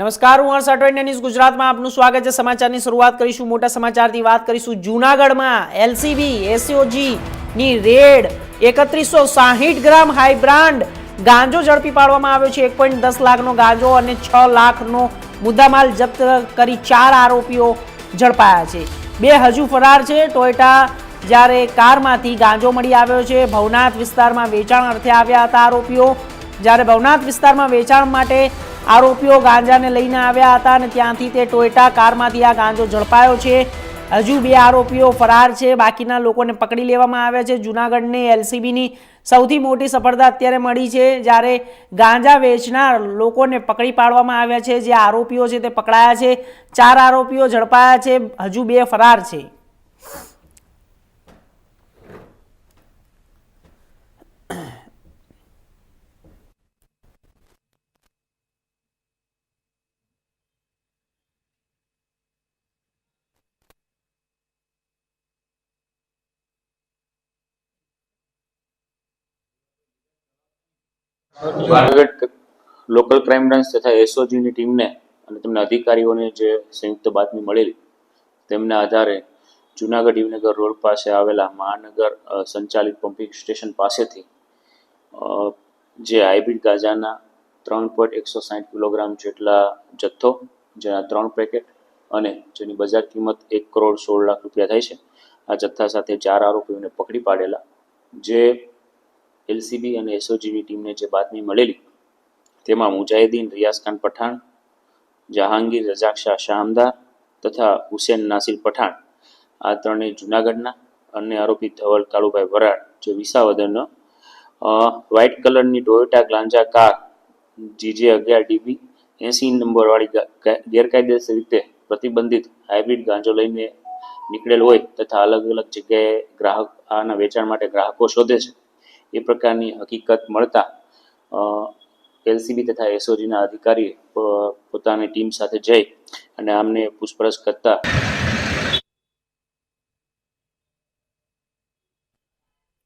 નમસ્કાર, હું હર્ષ અટવાડિયા ન્યૂઝ ગુજરાતમાં આપનું સ્વાગત છે. સમાચારની શરૂઆત કરીશું, મોટા સમાચારથી વાત કરીશું. જૂનાગઢમાં એલસીબી, એસઓજી ની રેડ એકત્રીસો સાહીઠ ગ્રામ હાઈ બ્રાન્ડ ગાંજો ઝડપી પાડવામાં આવ્યો છે. એક પોઈન્ટ દસ લાખનો ગાંજો અને છ લાખનો મુદ્દામાલ જપ્ત કરી ચાર આરોપીઓ ઝડપાયા છે. બે હજુ ફરાર છે. ટોયોટા જ્યારે કારમાંથી ગાંજો મળી આવ્યો છે. ભવનાથ વિસ્તારમાં વેચાણ અર્થે આવ્યા હતા આરોપીઓ. જ્યારે ભવનાથ વિસ્તારમાં વેચાણ માટે આરોપીઓ ગાંજાને લઈને આવ્યા હતા અને ત્યાંથી તે ટોયોટા કારમાંથી આ ગાંજો ઝડપાયો છે. હજુ બે આરોપીઓ ફરાર છે. બાકીના લોકોને પકડી લેવામાં આવ્યા છે. જૂનાગઢને એલસીબીની સૌથી મોટી સફળતા અત્યારે મળી છે. જ્યારે ગાંજા વેચનાર લોકોને પકડી પાડવામાં આવ્યા છે. જે આરોપીઓ છે તે પકડાયા છે. ચાર આરોપીઓ ઝડપાયા છે. હજુ બે ફરાર છે. જુનાગઢ લોકલ ક્રાઇમ બ્રાન્ચ તથા એસઓજીની ટીમને અને તેમના અધિકારીઓને જે સંયુક્ત બાતમી મળેલી, તેમના આધારે જુનાગઢ યુવનગર રોડ પાસે આવેલા મહાનગર સંચાલિત પમ્પિંગ સ્ટેશન પાસેથી જે હાઇબ્રિડ ગાંજાના ત્રણ પોઈન્ટ એકસો સાઠ કિલોગ્રામ જેટલા જથ્થો, જેના ત્રણ પેકેટ અને જેની બજાર કિંમત એક કરોડ સોળ લાખ રૂપિયા થાય છે, આ જથ્થા સાથે ચાર આરોપીઓને પકડી પાડેલા, જે એલસીબી અને એસઓજીની ટીમને જે બાતમી મળેલી, તેમાં મુજાહિદ્દીન રિયાઝ ખાન પઠાણ, જહાંગીર રજાક શાહ શાહમદાર તથા હુસેન નાસિર પઠાણ. આ ત્રણેય જુનાગઢના અન્ય આરોપી ધવલ કાળુભાઈ વરાળ, જે વિસાવદરનો વ્હાઇટ કલરની ટોયોટા ગ્લાન્જા કાર, જીજે અગિયાર ડીબી, એસી નંબરવાળી ગેરકાયદેસર રીતે પ્રતિબંધિત હાઇબ્રિડ ગાંજો લઈને નીકળેલ હોય તથા અલગ અલગ જગ્યાએ ગ્રાહક, આના વેચાણ માટે ગ્રાહકો શોધે છે. એ પ્રકારની હકીકત મળતા એલસીબી તથા એસઓજીના અધિકારી પોતાની ટીમ સાથે જઈ અને આમને પૂછપરછ કરતા